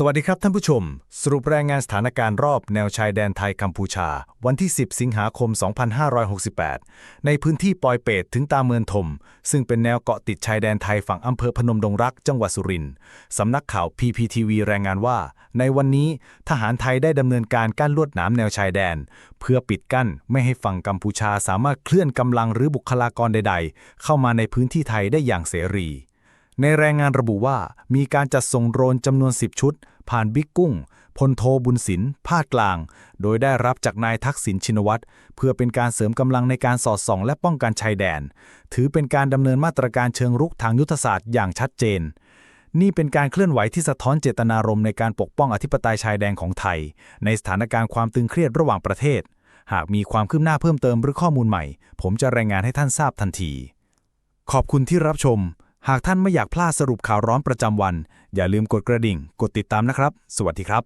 สวัสดีครับท่านผู้ชม สรุปรายงานสถานการณ์รอบแนวชายแดนไทยกัมพูชา วันที่ 10 สิงหาคม 2568 ในพื้นที่ปอยเปตถึงตาเมืองถมซึ่งเป็นแนวเกาะติดชายแดนไทยฝั่งอำเภอพนมดงรักจังหวัดสุรินทร์สำนักข่าว PPTV รายงานว่า ในวันนี้ทหารไทยได้ดำเนินการกั้นลวดหนามแนวชายแดน เพื่อปิดกั้นไม่ให้ฝั่งกัมพูชาสามารถเคลื่อนกำลังหรือบุคลากรใด ๆ เข้ามาในพื้นที่ไทยได้อย่างเสรี ในรายงานระบุว่ามีการจัดส่งโดรนจำนวน 10 ชุด ผ่านบิ๊กกุ้งพลโทบุญสินภาคกลาง โดยได้รับจากนายทักษิณชินวัตรเพื่อเป็นการเสริมกำลังในการสอดส่อง และป้องกันชายแดน ถือเป็นการดำเนินมาตรการเชิงรุกทางยุทธศาสตร์อย่างชัดเจน นี่เป็นการเคลื่อนไหวที่สะท้อนเจตนารมณ์ในการปกป้องอธิปไตยชายแดนของไทย ในสถานการณ์ความตึงเครียดระหว่างประเทศ หากมีความคืบหน้าเพิ่มเติมหรือข้อมูลใหม่ ผมจะรายงานให้ท่านทราบทันที ขอบคุณที่รับชม หากท่านไม่อยากพลาดสรุปข่าวร้อนประจำวัน อย่าลืมกดกระดิ่ง กดติดตามนะครับ สวัสดีครับ